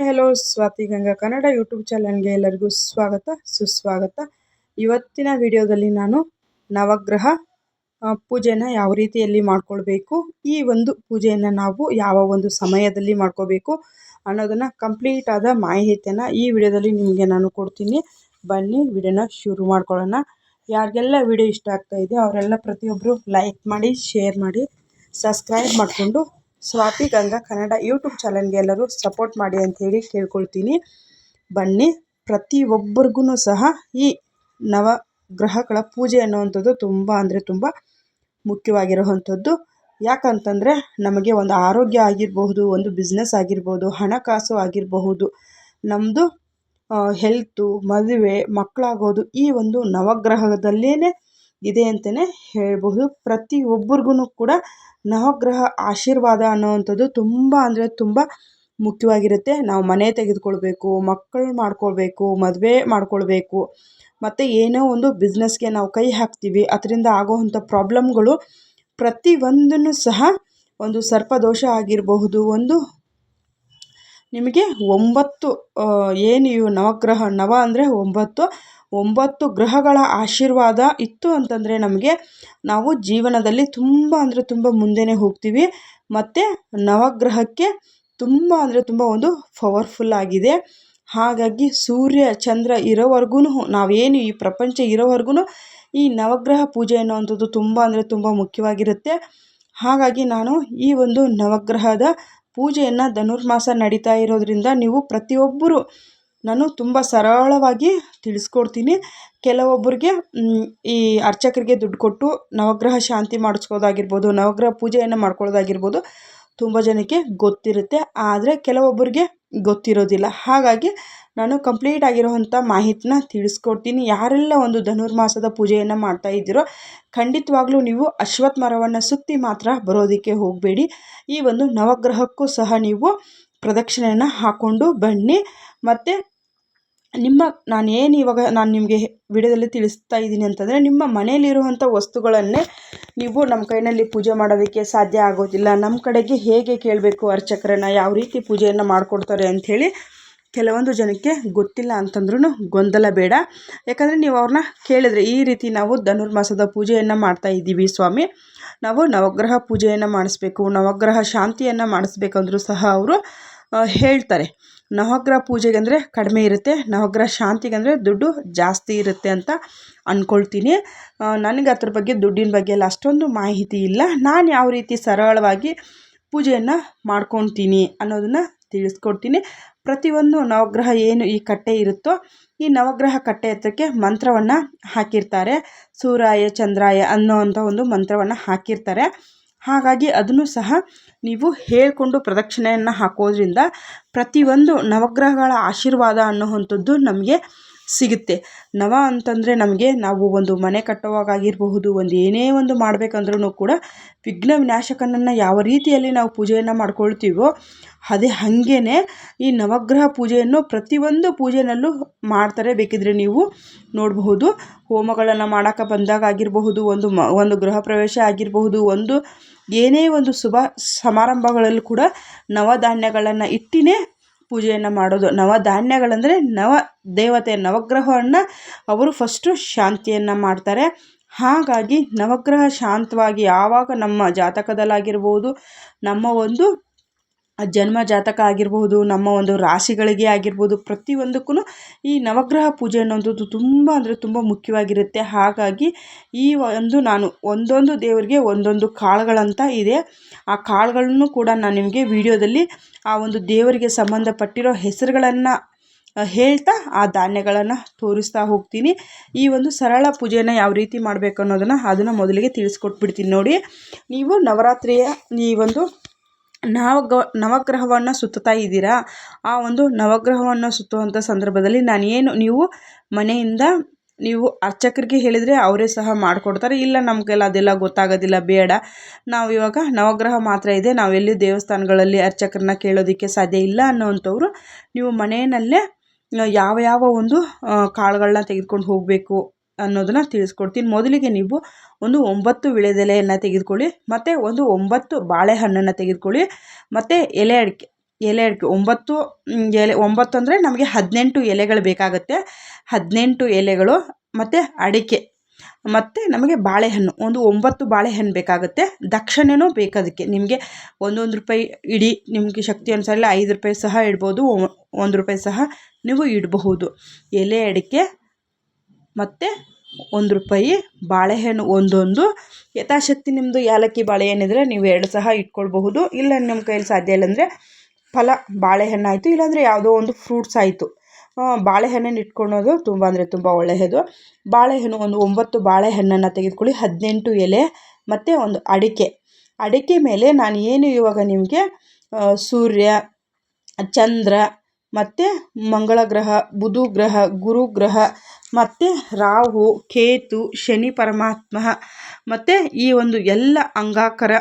Hello Swati Ganga Kannada YouTube ಚಾನಲ್ಗೆ ಎಲ್ಲರಿಗೂ ಸ್ವಾಗತ, ಸುಸ್ವಾಗತ. ಇವತ್ತಿನ ವಿಡಿಯೋದಲ್ಲಿ ನಾನು ನವಗ್ರಹ ಪೂಜೆಯನ್ನು ಯಾವ ರೀತಿಯಲ್ಲಿ ಮಾಡ್ಕೊಳ್ಬೇಕು, ಈ ಒಂದು ಪೂಜೆಯನ್ನು ನಾವು ಯಾವ ಒಂದು ಸಮಯದಲ್ಲಿ ಮಾಡ್ಕೋಬೇಕು ಅನ್ನೋದನ್ನು ಕಂಪ್ಲೀಟ್ ಆದ ಮಾಹಿತಿಯನ್ನು ಈ ವಿಡಿಯೋದಲ್ಲಿ ನಿಮಗೆ ನಾನು ಕೊಡ್ತೀನಿ. ಬನ್ನಿ ವಿಡಿಯೋನ ಶುರು ಮಾಡ್ಕೊಳ್ಳೋಣ. ಯಾರಿಗೆಲ್ಲ ವಿಡಿಯೋ ಇಷ್ಟ ಆಗ್ತಾ ಇದೆ, ಅವರೆಲ್ಲ ಪ್ರತಿಯೊಬ್ಬರು ಲೈಕ್ ಮಾಡಿ ಶೇರ್ ಮಾಡಿ ಸಬ್ಸ್ಕ್ರೈಬ್ ಮಾಡಿಕೊಂಡು ಸ್ವಾತಿ ಗಂಗಾ ಕನ್ನಡ ಯೂಟ್ಯೂಬ್ ಚಾನಲ್ಗೆ ಎಲ್ಲರೂ ಸಪೋರ್ಟ್ ಮಾಡಿ ಅಂಥೇಳಿ ಕೇಳ್ಕೊಳ್ತೀನಿ. ಬನ್ನಿ ಪ್ರತಿಯೊಬ್ಬರಿಗೂ ಸಹ ಈ ನವಗ್ರಹಗಳ ಪೂಜೆ ಅನ್ನುವಂಥದ್ದು ತುಂಬ ಅಂದರೆ ತುಂಬ ಮುಖ್ಯವಾಗಿರುವಂಥದ್ದು. ಯಾಕಂತಂದರೆ ನಮಗೆ ಒಂದು ಆರೋಗ್ಯ ಆಗಿರಬಹುದು, ಒಂದು ಬಿಸ್ನೆಸ್ ಆಗಿರ್ಬೋದು ಹಣಕಾಸು ಆಗಿರಬಹುದು ನಮ್ಮದು ಹೆಲ್ತು ಮದುವೆ, ಮಕ್ಕಳಾಗೋದು ಈ ಒಂದು ನವಗ್ರಹದಲ್ಲೇ ಇದೆ ಹೇಳಬಹುದು. ಪ್ರತಿಯೊಬ್ಬರಿಗೂ ಕೂಡ ನವಗ್ರಹ ಆಶೀರ್ವಾದ ಅನ್ನುವಂಥದ್ದು ತುಂಬ ಅಂದರೆ ತುಂಬ ಮುಖ್ಯವಾಗಿರುತ್ತೆ. ನಾವು ಮನೆ ತೆಗೆದುಕೊಳ್ಬೇಕು, ಮಕ್ಕಳು ಮಾಡ್ಕೊಳ್ಬೇಕು, ಮದುವೆ ಮಾಡ್ಕೊಳ್ಬೇಕು. ಮತ್ತು ಏನೋ ಒಂದು ಬಿಸ್ನೆಸ್ಗೆ ನಾವು ಕೈ ಹಾಕ್ತೀವಿ, ಅದರಿಂದ ಆಗೋವಂಥ ಪ್ರಾಬ್ಲಮ್ಗಳು ಪ್ರತಿಯೊಂದನ್ನು ಸಹ ಒಂದು ಸರ್ಪದೋಷ ಆಗಿರಬಹುದು. ಒಂದು ನಿಮಗೆ ಒಂಬತ್ತು ಏನು ಇವು ನವಗ್ರಹ, ನವ ಅಂದರೆ ಒಂಬತ್ತು ಒಂಬತ್ತು ಗ್ರಹಗಳ ಆಶೀರ್ವಾದ ಇತ್ತು ಅಂತಂದರೆ ನಮಗೆ ನಾವು ಜೀವನದಲ್ಲಿ ತುಂಬ ಅಂದರೆ ತುಂಬ ಮುಂದೆನೇ ಹೋಗ್ತೀವಿ. ಮತ್ತು ನವಗ್ರಹಕ್ಕೆ ತುಂಬ ಅಂದರೆ ತುಂಬ ಒಂದು ಪವರ್ಫುಲ್ ಆಗಿದೆ. ಹಾಗಾಗಿ ಸೂರ್ಯ, ಚಂದ್ರ ಇರೋವರೆಗೂ ನಾವೇನು ಈ ಪ್ರಪಂಚ ಇರೋವರೆಗೂ ಈ ನವಗ್ರಹ ಪೂಜೆ ಅನ್ನುವಂಥದ್ದು ತುಂಬ ಅಂದರೆ ತುಂಬ ಮುಖ್ಯವಾಗಿರುತ್ತೆ. ಹಾಗಾಗಿ ನಾನು ಈ ಒಂದು ನವಗ್ರಹದ ಪೂಜೆಯನ್ನು ಧನುರ್ಮಾಸ ನಡೀತಾ ಇರೋದ್ರಿಂದ ನೀವು ಪ್ರತಿಯೊಬ್ಬರು ನಾನು ತುಂಬ ಸರಳವಾಗಿ ತಿಳಿಸ್ಕೊಡ್ತೀನಿ. ಕೆಲವೊಬ್ಬರಿಗೆ ಈ ಅರ್ಚಕರಿಗೆ ದುಡ್ಡು ಕೊಟ್ಟು ನವಗ್ರಹ ಶಾಂತಿ ಮಾಡಿಸ್ಕೋದಾಗಿರ್ಬೋದು, ನವಗ್ರಹ ಪೂಜೆಯನ್ನು ಮಾಡ್ಕೊಳ್ಳೋದಾಗಿರ್ಬೋದು ತುಂಬ ಜನಕ್ಕೆ ಗೊತ್ತಿರುತ್ತೆ. ಆದರೆ ಕೆಲವೊಬ್ಬರಿಗೆ ಗೊತ್ತಿರೋದಿಲ್ಲ. ಹಾಗಾಗಿ ನಾನು ಕಂಪ್ಲೀಟ್ ಆಗಿರುವಂಥ ಮಾಹಿತಿನ ತಿಳಿಸ್ಕೊಡ್ತೀನಿ. ಯಾರೆಲ್ಲ ಒಂದು ಧನುರ್ಮಾಸದ ಪೂಜೆಯನ್ನು ಮಾಡ್ತಾ ಇದ್ದೀರೋ, ಖಂಡಿತವಾಗ್ಲೂ ನೀವು ಅಶ್ವತ್ಥ ಮರವನ್ನು ಸುತ್ತಿ ಮಾತ್ರ ಬರೋದಕ್ಕೆ ಹೋಗಬೇಡಿ. ಈ ಒಂದು ನವಗ್ರಹಕ್ಕೂ ಸಹ ನೀವು ಪ್ರದಕ್ಷಿಣೆಯನ್ನು ಹಾಕ್ಕೊಂಡು ಬನ್ನಿ. ಮತ್ತು ನಿಮ್ಮ, ನಾನು ಏನು ಇವಾಗ ನಾನು ನಿಮಗೆ ವಿಡಿಯೋದಲ್ಲಿ ತಿಳಿಸ್ತಾ ಇದ್ದೀನಿ ಅಂತಂದರೆ, ನಿಮ್ಮ ಮನೆಯಲ್ಲಿರುವಂಥ ವಸ್ತುಗಳನ್ನೇ ನೀವು ನಮ್ಮ ಕೈಯಲ್ಲಿ ಪೂಜೆ ಮಾಡೋದಕ್ಕೆ ಸಾಧ್ಯ ಆಗೋದಿಲ್ಲ. ನಮ್ಮ ಕಡೆಗೆ ಹೇಗೆ ಕೇಳಬೇಕು ಅರ್ಚಕರನ್ನು, ಯಾವ ರೀತಿ ಪೂಜೆಯನ್ನು ಮಾಡಿಕೊಡ್ತಾರೆ ಅಂಥೇಳಿ ಕೆಲವೊಂದು ಜನಕ್ಕೆ ಗೊತ್ತಿಲ್ಲ ಅಂತಂದ್ರೂ ಗೊಂದಲ ಬೇಡ. ಯಾಕಂದರೆ ನೀವು ಅವ್ರನ್ನ ಕೇಳಿದ್ರೆ, ಈ ರೀತಿ ನಾವು ಧನುರ್ಮಾಸದ ಪೂಜೆಯನ್ನು ಮಾಡ್ತಾ ಇದ್ದೀವಿ ಸ್ವಾಮಿ. ನಾವು ನವಗ್ರಹ ಪೂಜೆಯನ್ನು ಮಾಡಿಸ್ಬೇಕು, ನವಗ್ರಹ ಶಾಂತಿಯನ್ನು ಮಾಡಿಸ್ಬೇಕಂದ್ರೂ ಸಹ ಅವರು ಹೇಳ್ತಾರೆ. ನವಗ್ರಹ ಪೂಜೆಗೆ ಅಂದರೆ ಕಡಿಮೆ ಇರುತ್ತೆ. ನವಗ್ರಹ ಶಾಂತಿಗೆ ಅಂದರೆ ದುಡ್ಡು ಜಾಸ್ತಿ ಇರುತ್ತೆ ಅಂತ ಅಂದ್ಕೊಳ್ತೀನಿ ನನಗೆ ಅದ್ರ ಬಗ್ಗೆ ದುಡ್ಡಿನ ಬಗ್ಗೆ ಎಲ್ಲ ಅಷ್ಟೊಂದು ಮಾಹಿತಿ ಇಲ್ಲ. ನಾನು ಯಾವ ರೀತಿ ಸರಳವಾಗಿ ಪೂಜೆಯನ್ನು ಮಾಡ್ಕೊತೀನಿ ಅನ್ನೋದನ್ನು ತಿಳಿಸ್ಕೊಡ್ತೀನಿ. ಪ್ರತಿಯೊಂದು ನವಗ್ರಹ ಏನು ಈ ಕಟ್ಟೆ ಇರುತ್ತೋ ಈ ನವಗ್ರಹ ಕಟ್ಟೆ ಹತ್ರಕ್ಕೆ ಮಂತ್ರವನ್ನು ಹಾಕಿರ್ತಾರೆ. ಸೂರಾಯ, ಚಂದ್ರಾಯ ಅನ್ನೋವಂಥ ಒಂದು ಮಂತ್ರವನ್ನು ಹಾಕಿರ್ತಾರೆ. ಹಾಗಾಗಿ ಅದನ್ನು ಸಹ ನೀವು ಹೇಳಿಕೊಂಡು ಪ್ರದಕ್ಷಿಣೆಯನ್ನು ಹಾಕೋದ್ರಿಂದ ಪ್ರತಿಯೊಂದು ನವಗ್ರಹಗಳ ಆಶೀರ್ವಾದ ಅನ್ನುವಂಥದ್ದು ನಮಗೆ ಸಿಗುತ್ತೆ. ನವ ಅಂತಂದರೆ ನಮಗೆ ನಾವು ಒಂದು ಮನೆ ಕಟ್ಟುವಾಗಾಗಿರಬಹುದು, ಒಂದು ಏನೇ ಒಂದು ಮಾಡಬೇಕಂದ್ರೂ ಕೂಡ ವಿಘ್ನ ವಿನಾಶಕನನ್ನು ಯಾವ ರೀತಿಯಲ್ಲಿ ನಾವು ಪೂಜೆಯನ್ನು ಮಾಡ್ಕೊಳ್ತೀವೋ ಅದೇ ಹಾಗೇ ಈ ನವಗ್ರಹ ಪೂಜೆಯನ್ನು ಪ್ರತಿಯೊಂದು ಪೂಜೆಯಲ್ಲೂ ಮಾಡ್ತಾರೆ. ಬೇಕಿದ್ರೆ ನೀವು ನೋಡಬಹುದು, ಹೋಮಗಳನ್ನು ಮಾಡೋಕೆ ಬಂದಾಗ ಆಗಿರಬಹುದು, ಒಂದು ಮ, ಒಂದು ಗೃಹ ಪ್ರವೇಶ ಆಗಿರಬಹುದು, ಒಂದು ಏನೇ ಒಂದು ಶುಭ ಸಮಾರಂಭಗಳಲ್ಲೂ ಕೂಡ ನವಧಾನ್ಯಗಳನ್ನು ಇಟ್ಟಿನೇ ಪೂಜೆಯನ್ನು ಮಾಡೋದು. ನವಧಾನ್ಯಗಳಂದರೆ ನವ ದೇವತೆ, ನವಗ್ರಹವನ್ನು ಅವರು ಫಸ್ಟು ಶಾಂತಿಯನ್ನು ಮಾಡ್ತಾರೆ. ಹಾಗಾಗಿ ನವಗ್ರಹ ಶಾಂತವಾಗಿ ಯಾವಾಗ ನಮ್ಮ ಜಾತಕದಲ್ಲಾಗಿರ್ಬೋದು, ನಮ್ಮ ಒಂದು ಜನ್ಮ ಜಾತಕ ಆಗಿರಬಹುದು, ನಮ್ಮ ಒಂದು ರಾಶಿಗಳಿಗೆ ಆಗಿರ್ಬೋದು ಪ್ರತಿಯೊಂದಕ್ಕೂ ಈ ನವಗ್ರಹ ಪೂಜೆ ಅನ್ನೋಂಥದ್ದು ತುಂಬ ಅಂದರೆ ತುಂಬ ಮುಖ್ಯವಾಗಿರುತ್ತೆ. ಹಾಗಾಗಿ ಈ ಒಂದು ನಾನು ಒಂದೊಂದು ದೇವರಿಗೆ ಒಂದೊಂದು ಕಾಳುಗಳಂತ ಇದೆ. ಆ ಕಾಳುಗಳನ್ನು ಕೂಡ ನಾನು ನಿಮಗೆ ವಿಡಿಯೋದಲ್ಲಿ ಆ ಒಂದು ದೇವರಿಗೆ ಸಂಬಂಧಪಟ್ಟಿರೋ ಹೆಸರುಗಳನ್ನು ಹೇಳ್ತಾ ಆ ಧಾನ್ಯಗಳನ್ನು ತೋರಿಸ್ತಾ ಹೋಗ್ತೀನಿ. ಈ ಒಂದು ಸರಳ ಪೂಜೆಯನ್ನು ಯಾವ ರೀತಿ ಮಾಡಬೇಕು ಅನ್ನೋದನ್ನು ಅದನ್ನು ಮೊದಲಿಗೆ ತಿಳಿಸ್ಕೊಟ್ಬಿಡ್ತೀನಿ ನೋಡಿ. ನೀವು ನವರಾತ್ರಿಯ ಈ ಒಂದು ನವಗ ನವಗ್ರಹವನ್ನು ಸುತ್ತುತ್ತಾ ಇದ್ದೀರಾ? ಆ ಒಂದು ನವಗ್ರಹವನ್ನು ಸುತ್ತುವಂಥ ಸಂದರ್ಭದಲ್ಲಿ ನಾನು ಏನು ನೀವು ಮನೆಯಿಂದ ನೀವು ಅರ್ಚಕರಿಗೆ ಹೇಳಿದರೆ ಅವರೇ ಸಹ ಮಾಡಿಕೊಡ್ತಾರೆ. ಇಲ್ಲ, ನಮಗೆಲ್ಲ ಅದೆಲ್ಲ ಗೊತ್ತಾಗೋದಿಲ್ಲ, ಬೇಡ. ನಾವು ಇವಾಗ ನವಗ್ರಹ ಮಾತ್ರ ಇದೆ. ನಾವೆಲ್ಲಿ ದೇವಸ್ಥಾನಗಳಲ್ಲಿ ಅರ್ಚಕರನ್ನ ಕೇಳೋದಕ್ಕೆ ಸಾಧ್ಯ ಇಲ್ಲ ಅನ್ನೋವಂಥವ್ರು ನೀವು ಮನೆಯಲ್ಲೇ ಯಾವ ಯಾವ ಒಂದು ಕಾಳುಗಳನ್ನ ತೆಗೆದುಕೊಂಡು ಹೋಗಬೇಕು ಅನ್ನೋದನ್ನು ತಿಳಿಸ್ಕೊಡ್ತೀನಿ. ಮೊದಲಿಗೆ ನೀವು ಒಂದು ಒಂಬತ್ತು ವಿಳೆದೆಲೆಯನ್ನು ತೆಗೆದುಕೊಳ್ಳಿ, ಮತ್ತು ಒಂದು ಒಂಬತ್ತು ಬಾಳೆಹಣ್ಣನ್ನು ತೆಗೆದುಕೊಳ್ಳಿ, ಮತ್ತು ಎಲೆ ಅಡಿಕೆ ಎಲೆ ಅಡಿಕೆ ಒಂಬತ್ತು ಎಲೆ ಒಂಬತ್ತು ಅಂದರೆ ನಮಗೆ ಹದಿನೆಂಟು ಎಲೆಗಳು ಬೇಕಾಗುತ್ತೆ. ಹದಿನೆಂಟು ಎಲೆಗಳು, ಮತ್ತು ಅಡಿಕೆ, ಮತ್ತು ನಮಗೆ ಬಾಳೆಹಣ್ಣು, ಒಂದು ಒಂಬತ್ತು ಬಾಳೆಹಣ್ಣು ಬೇಕಾಗುತ್ತೆ. ದಕ್ಷಿಣೆನೂ ಬೇಕದಕ್ಕೆ ನಿಮಗೆ ಒಂದೊಂದು ರೂಪಾಯಿ ಇಡಿ, ನಿಮಗೆ ಶಕ್ತಿ ಅನುಸಾರ ಐದು ರೂಪಾಯಿ ಸಹ ಇಡ್ಬೋದು ಒಂದು ರೂಪಾಯಿ ಸಹ ನೀವು ಇಡಬಹುದು. ಎಲೆ ಅಡಿಕೆ ಮತ್ತು ಒಂದು ರೂಪಾಯಿ ಬಾಳೆಹಣ್ಣು ಒಂದೊಂದು. ಯಥಾಶಕ್ತಿ ನಿಮ್ಮದು ಏಲಕ್ಕಿ ಬಾಳೆಹಣ್ಣಿದ್ರೆ ನೀವು ಎರಡು ಸಹ ಇಟ್ಕೊಳ್ಬಹುದು. ಇಲ್ಲ ನಿಮ್ಮ ಕೈಯಲ್ಲಿ ಸಾಧ್ಯ ಇಲ್ಲ ಅಂದರೆ ಫಲ ಬಾಳೆಹಣ್ಣು ಆಯಿತು, ಇಲ್ಲಾಂದರೆ ಯಾವುದೋ ಒಂದು ಫ್ರೂಟ್ಸ್ ಆಯಿತು. ಬಾಳೆಹಣ್ಣನ್ನು ಇಟ್ಕೊಳೋದು ತುಂಬ ಅಂದರೆ ತುಂಬ ಒಳ್ಳೆಯದು. ಬಾಳೆಹಣ್ಣು ಒಂದು ಒಂಬತ್ತು ಬಾಳೆಹಣ್ಣನ್ನು ತೆಗೆದುಕೊಳ್ಳಿ, ಹದಿನೆಂಟು ಎಲೆ ಮತ್ತು ಒಂದು ಅಡಿಕೆ. ಅಡಿಕೆ ಮೇಲೆ ನಾನು ಏನು ಇವಾಗ ನಿಮಗೆ ಸೂರ್ಯ, ಚಂದ್ರ ಮತ್ತು ಮಂಗಳ ಗ್ರಹ ಬುಧ ಗ್ರಹ, ಗುರು ಗ್ರಹ ಮತ್ತು ರಾಹು, ಕೇತು, ಶನಿ, ಪರಮಾತ್ಮ. ಮತ್ತು ಈ ಒಂದು ಎಲ್ಲ ಅಂಗಾಕರ,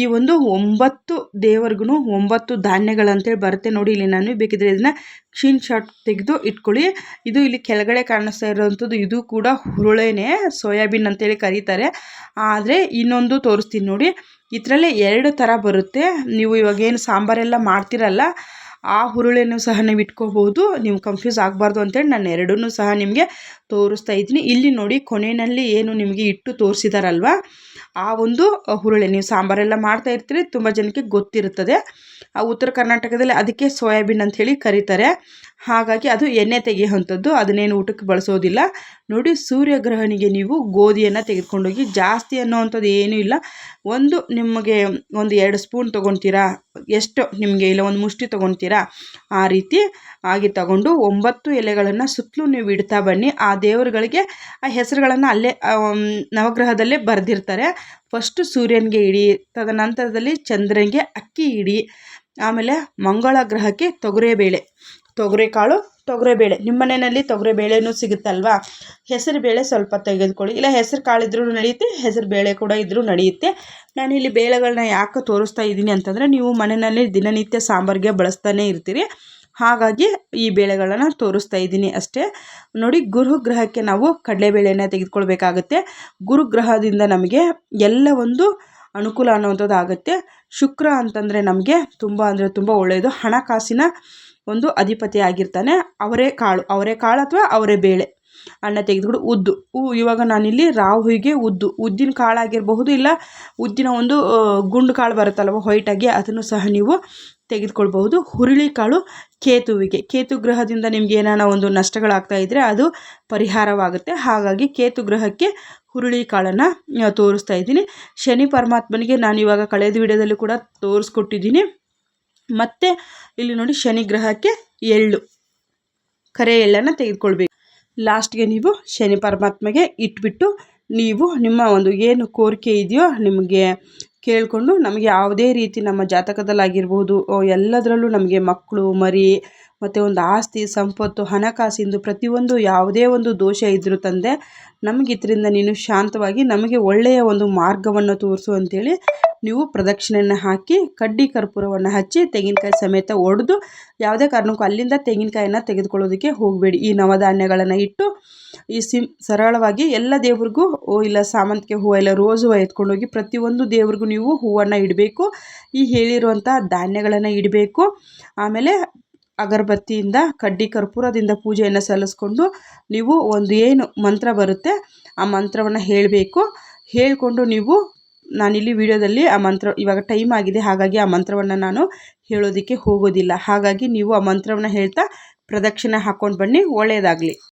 ಈ ಒಂದು ಒಂಬತ್ತು ದೇವರಿಗೂ ಒಂಬತ್ತು ಧಾನ್ಯಗಳಂತೇಳಿ ಬರುತ್ತೆ ನೋಡಿ ಇಲ್ಲಿ ನಾನು ಬೇಕಿದ್ರೆ ಇದನ್ನು ಕ್ಷೀನ್ ಶಾಟ್ ತೆಗೆದು ಇಟ್ಕೊಳ್ಳಿ. ಇದು ಇಲ್ಲಿ ಕೆಳಗಡೆ ಕಾಣಿಸ್ತಾ ಇರೋವಂಥದ್ದು, ಇದು ಕೂಡ ಹುರುಳೇನೆ, ಸೋಯಾಬೀನ್ ಅಂತೇಳಿ ಕರೀತಾರೆ. ಆದರೆ ಇನ್ನೊಂದು ತೋರಿಸ್ತೀನಿ ನೋಡಿ, ಇದರಲ್ಲೇ ಎರಡು ಥರ ಬರುತ್ತೆ. ನೀವು ಇವಾಗೇನು ಸಾಂಬಾರೆಲ್ಲ ಮಾಡ್ತಿರಲ್ಲ ಆ ಹುರುಳಿನೂ ಸಹ ನೀವು ಇಟ್ಕೋಬೋದು ನೀವು ಕನ್ಫ್ಯೂಸ್ ಆಗಬಾರ್ದು ಅಂತೇಳಿ ನಾನು ಎರಡನ್ನೂ ಸಹ ನಿಮಗೆ ತೋರಿಸ್ತಾ ಇದ್ದೀನಿ. ಇಲ್ಲಿ ನೋಡಿ ಕೊನೆಯಲ್ಲಿ ಏನು ನಿಮಗೆ ಇಟ್ಟು ತೋರಿಸಿದಾರಲ್ವ? ಆ ಒಂದು ಹುರುಳಿ, ನೀವು ಸಾಂಬಾರೆಲ್ಲ ಮಾಡ್ತಾ ಇರ್ತೀರಿ, ತುಂಬ ಜನಕ್ಕೆ ಗೊತ್ತಿರುತ್ತದೆ. ಆ ಉತ್ತರ ಕರ್ನಾಟಕದಲ್ಲಿ ಅದಕ್ಕೆ ಸೋಯಾಬೀನ್ ಅಂತ ಹೇಳಿ ಕರೀತಾರೆ. ಹಾಗಾಗಿ ಅದು ಎಣ್ಣೆ ತೆಗೆಯುವಂಥದ್ದು, ಅದನ್ನೇನು ಊಟಕ್ಕೆ ಬಳಸೋದಿಲ್ಲ. ನೋಡಿ, ಸೂರ್ಯಗ್ರಹಣಿಗೆ ನೀವು ಗೋಧಿಯನ್ನು ತೆಗೆದುಕೊಂಡೋಗಿ, ಜಾಸ್ತಿ ಅನ್ನೋವಂಥದ್ದು ಏನೂ ಇಲ್ಲ. ಒಂದು ನಿಮಗೆ ಒಂದು ಎರಡು ಸ್ಪೂನ್ ತೊಗೊತೀರಾ, ಎಷ್ಟು ನಿಮಗೆ ಇಲ್ಲ, ಒಂದು ಮುಷ್ಟಿ ತೊಗೊತೀರಾ, ಆ ರೀತಿ ಆಗಿ ತಗೊಂಡು ಒಂಬತ್ತು ಎಲೆಗಳನ್ನು ಸುತ್ತಲೂ ನೀವು ಇಡ್ತಾ ಬನ್ನಿ. ಆ ದೇವರುಗಳಿಗೆ ಆ ಹೆಸರುಗಳನ್ನು ಅಲ್ಲೇ ನವಗ್ರಹದಲ್ಲೇ ಬರೆದಿರ್ತಾರೆ. ಫಸ್ಟು ಸೂರ್ಯನಿಗೆ ಇಡಿ ತದನಂತರದಲ್ಲಿ ಚಂದ್ರನಿಗೆ ಅಕ್ಕಿ ಇಡಿ, ಆಮೇಲೆ ಮಂಗಳ ಗ್ರಹಕ್ಕೆ ತೊಗರೆಬೇಳೆ. ತೊಗರೆಕಾಳು ತೊಗರೆಬೇಳೆ ನಿಮ್ಮ ಮನೆಯಲ್ಲಿ ತೊಗರೆಬೇಳೆನೂ ಸಿಗುತ್ತಲ್ವಾ? ಹೆಸರು ಬೇಳೆ ಸ್ವಲ್ಪ ತೆಗೆದುಕೊಳ್ಳಿ. ಇಲ್ಲ, ಹೆಸರು ಕಾಳು ಇದ್ರೂ ನಡೆಯುತ್ತೆ, ಹೆಸರು ಬೇಳೆ ಕೂಡ ಇದ್ದರೂ ನಡೆಯುತ್ತೆ. ನಾನಿಲ್ಲಿ ಬೇಳೆಗಳನ್ನ ಯಾಕೆ ತೋರಿಸ್ತಾ ಇದ್ದೀನಿ ಅಂತಂದರೆ, ನೀವು ಮನೆಯಲ್ಲಿ ದಿನನಿತ್ಯ ಸಾಂಬಾರಿಗೆ ಬಳಸ್ತಾನೆ ಇರ್ತೀರಿ. ಹಾಗಾಗಿ ಈ ಬೇಳೆಗಳನ್ನು ತೋರಿಸ್ತಾ ಇದ್ದೀನಿ ಅಷ್ಟೇ. ನೋಡಿ, ಗುರುಗ್ರಹಕ್ಕೆ ನಾವು ಕಡಲೆಬೇಳೆನ ತೆಗೆದುಕೊಳ್ಬೇಕಾಗುತ್ತೆ. ಗುರುಗ್ರಹದಿಂದ ನಮಗೆ ಎಲ್ಲ ಒಂದು ಅನುಕೂಲ ಅನ್ನುವಂಥದ್ದು ಆಗುತ್ತೆ ಶುಕ್ರ ಅಂತಂದರೆ ನಮಗೆ ತುಂಬ ಅಂದರೆ ತುಂಬ ಒಳ್ಳೆಯದು. ಹಣಕಾಸಿನ ಒಂದು ಅಧಿಪತಿ ಆಗಿರ್ತಾನೆ, ಅವರೇ ಕಾಳು ಅಥವಾ ಅವರೇ ಬೇಳೆ. ಅನ್ನ ತೆಗೆದುಕೊಂಡು ಉದ್ದು. ಉ, ಇವಾಗ ನಾನಿಲ್ಲಿ ರಾಹುವಿಗೆ ಉದ್ದು. ಉದ್ದಿನ ಕಾಳಾಗಿರಬಹುದು ಇಲ್ಲ, ಉದ್ದಿನ ಒಂದು ಗುಂಡು ಕಾಳು ಬರುತ್ತಲ್ವ, ಹೊಯ್ಟಾಗಿ ಅದನ್ನು ಸಹ ನೀವು ತೆಗೆದುಕೊಳ್ಬಹುದು. ಹುರುಳಿಕಾಳು ಕೇತುವಿಗೆ. ಕೇತು ಗ್ರಹದಿಂದ ನಿಮ್ಗೆ ಏನಾನ ಒಂದು ನಷ್ಟಗಳಾಗ್ತಾ ಇದ್ದರೆ ಅದು ಪರಿಹಾರವಾಗುತ್ತೆ. ಹಾಗಾಗಿ ಕೇತು ಗ್ರಹಕ್ಕೆ ಹುರುಳಿ ಕಾಳನ್ನು ತೋರಿಸ್ತಾ ಇದ್ದೀನಿ. ಶನಿ ಪರಮಾತ್ಮನಿಗೆ ನಾನು ಇವಾಗ ಕಳೆದ ವಿಡಿಯೋದಲ್ಲಿ ಕೂಡ ತೋರಿಸ್ಕೊಟ್ಟಿದ್ದೀನಿ. ಮತ್ತು ಇಲ್ಲಿ ನೋಡಿ ಶನಿ ಗ್ರಹಕ್ಕೆ ಎಳ್ಳು. ಕರೆ ಎಳ್ಳನ್ನು ತೆಗೆದುಕೊಳ್ಬೇಕು. ಲಾಸ್ಟ್ಗೆ ನೀವು ಶನಿ ಪರಮಾತ್ಮಗೆ ಇಟ್ಬಿಟ್ಟು ನೀವು ನಿಮ್ಮ ಒಂದು ಏನು ಕೋರಿಕೆ ಇದೆಯೋ ನಿಮಗೆ ಕೇಳಿಕೊಂಡು ನಮಗೆ ಯಾವುದೇ ರೀತಿ ನಮ್ಮ ಜಾತಕದಲ್ಲಾಗಿರ್ಬೋದು ಎಲ್ಲದರಲ್ಲೂ ನಮಗೆ ಮಕ್ಕಳು, ಮರಿ ಮತ್ತು ಒಂದು ಆಸ್ತಿ, ಸಂಪತ್ತು ಹಣಕಾಸಿಂದು ಪ್ರತಿಯೊಂದು ಯಾವುದೇ ಒಂದು ದೋಷ ಇದ್ದರೂ ತಂದೆ ನಮಗೆ ಇದರಿಂದ ನೀನು ಶಾಂತವಾಗಿ ನಮಗೆ ಒಳ್ಳೆಯ ಒಂದು ಮಾರ್ಗವನ್ನು ತೋರಿಸು ಅಂತೇಳಿ ನೀವು ಪ್ರದಕ್ಷಿಣೆಯನ್ನು ಹಾಕಿ, ಕಡ್ಡಿ ಕರ್ಪೂರವನ್ನು ಹಚ್ಚಿ, ತೆಂಗಿನಕಾಯಿ ಸಮೇತ ಒಡೆದು ಯಾವುದೇ ಕಾರಣಕ್ಕೂ ಅಲ್ಲಿಂದ ತೆಂಗಿನಕಾಯಿನ ತೆಗೆದುಕೊಳ್ಳೋದಕ್ಕೆ ಹೋಗಬೇಡಿ. ಈ ನವಧಾನ್ಯಗಳನ್ನು ಇಟ್ಟು, ಈ ಸಿಂ, ಸರಳವಾಗಿ ಎಲ್ಲ ದೇವ್ರಿಗೂ ಇಲ್ಲ ಸಾಮಂತಿಗೆ ಹೂವು ಇಲ್ಲ ರೋಸ್ ಹೂವು ಎತ್ಕೊಂಡೋಗಿ ಪ್ರತಿಯೊಂದು ದೇವ್ರಿಗೂ ನೀವು ಹೂವನ್ನು ಇಡಬೇಕು. ಈ ಹೇಳಿರುವಂಥ ಧಾನ್ಯಗಳನ್ನು ಇಡಬೇಕು. ಆಮೇಲೆ ಅಗರಬತ್ತಿಯಿಂದ ಕಡ್ಡಿ ಕರ್ಪೂರದಿಂದ ಪೂಜೆಯನ್ನು ಸಲ್ಲಿಸ್ಕೊಂಡು ನೀವು ಒಂದು ಏನು ಮಂತ್ರ ಬರುತ್ತೆ ಆ ಮಂತ್ರವನ್ನು ಹೇಳಬೇಕು. ಹೇಳಿಕೊಂಡು ನೀವು ನಾನಿಲ್ಲಿ ವಿಡಿಯೋದಲ್ಲಿ ಆ ಮಂತ್ರ ಇವಾಗ ಟೈಮ್ ಆಗಿದೆ, ಹಾಗಾಗಿ ಆ ಮಂತ್ರವನ್ನು ನಾನು ಹೇಳೋದಕ್ಕೆ ಹೋಗೋದಿಲ್ಲ. ಹಾಗಾಗಿ ನೀವು ಆ ಮಂತ್ರವನ್ನು ಹೇಳ್ತಾ ಪ್ರದಕ್ಷಿಣೆ ಹಾಕ್ಕೊಂಡು ಬನ್ನಿ ಒಳ್ಳೆಯದಾಗಲಿ